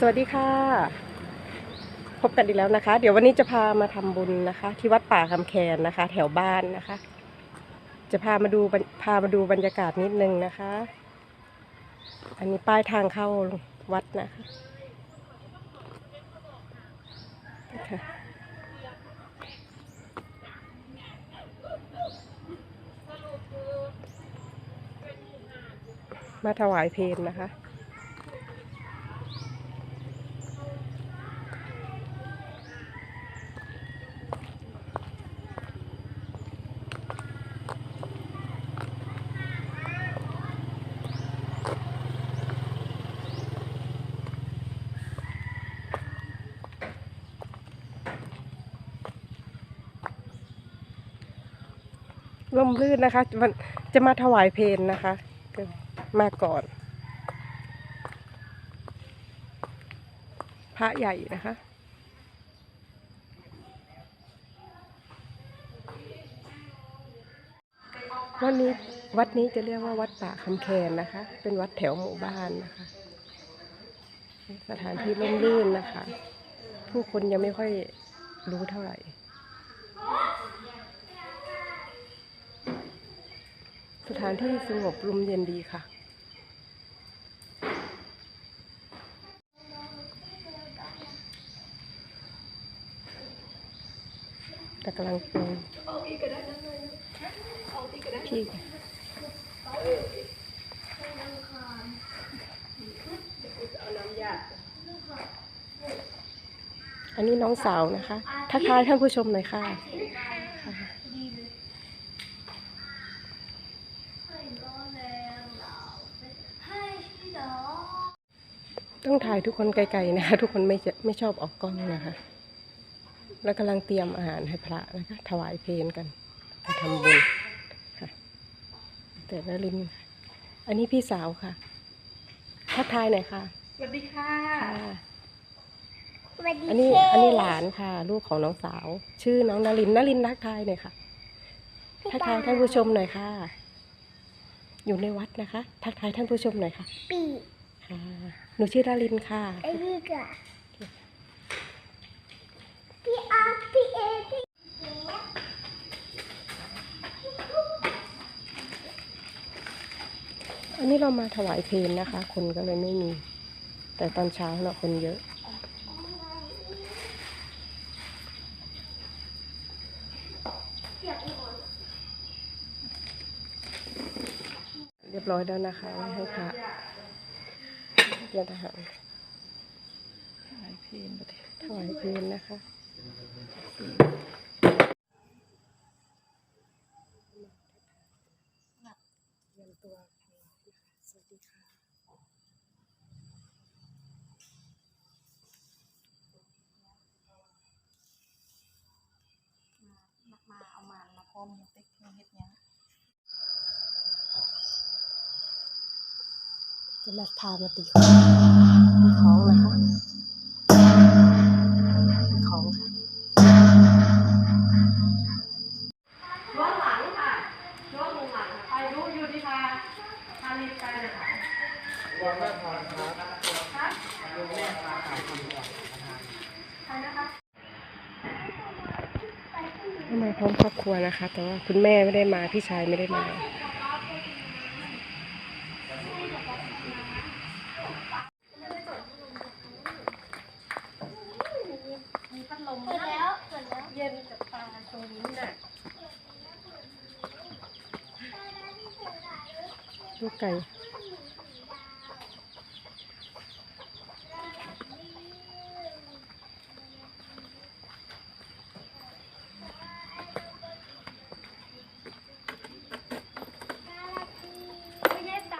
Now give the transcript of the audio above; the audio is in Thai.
สวัสดีค่ะ พบกันอีกแล้วนะคะ เดี๋ยววันนี้จะพามาทำบุญนะคะ ที่วัดป่าคำแคนนะคะ แถวบ้านนะคะ จะพามาดูพามาดูบรรยากาศนิดนึงนะคะ อันนี้ป้ายทางเข้าวัดนะคะคะมาถวายเพลนะคะ ร่มรื่นนะคะวันจะมาถวายเพลนนะคะมาก่อน พระใหญ่นะคะวันนี้วัดนี้จะเรียกว่าวัดป่าคำแคนนะคะ เป็นวัดแถวหมู่บ้านนะคะ สถานที่ร่มรื่นนะคะ ผู้คนยังไม่ค่อยรู้เท่าไหร่ สถานที่สงบลมเย็นดีค่ะ แต่กำลังเป็นพี่อันนี้น้องสาวนะคะ ทักทายท่านผู้ชมหน่อยค่ะค่ะ ต้องถ่ายทุกคนไกลๆนะคะ ทุกคนไม่จะไม่ชอบออกกล้องนะคะ แล้วกำลังเตรียมอาหารให้พระนะคะ ถวายเพลนกันไปทำบุญค่ะแต่ละลินค่ะอันนี้พี่สาวค่ะทักทายหน่อยค่ะสวัสดีค่ะค่ะสวัสดีอันนี้ค่ะอันนี้หลานค่ะ ลูกของน้องสาว ชื่อน้องนารินนารินทักทายหน่อยค่ะทักทายท่านผู้ชมหน่อยค่ะ อยู่ในวัดนะคะ ทักทายท่านผู้ชมหน่อยค่ะปีค่ะ หนูชื่อนารินค่ะ ไอ้นี่กะพี่อาร์พี่เอพี่อันนี้เรามาถวายเพลนนะคะ คนก็เลยไม่มี แต่ตอนเช้าเราคนเยอะ เรียบร้อยแล้วนะคะไว้ให้พระ เตรียมทหารถวายเพลงประเทศถวายเพลนนะคะเตรียมตัวถวายนะคะสวัสดีค่ะมามาเอามานมาพร้อมเต็กเฮ็ดหยัง จะมาพามาตีของตีของนะคะตีของค่ะย้อนหลังค่ะย้อนลงหลังไปรู้อยู่ที่ทางทางนี้ไปนะคะใครนะคะมาพร้อมครอบครัวนะคะ แต่ว่าคุณแม่ไม่ได้มาพี่ชายไม่ได้มา มีพัดลม เสร็จแล้วเสร็จแล้ว เย็นกับตาตรงนี้น่ะ ลูกไก่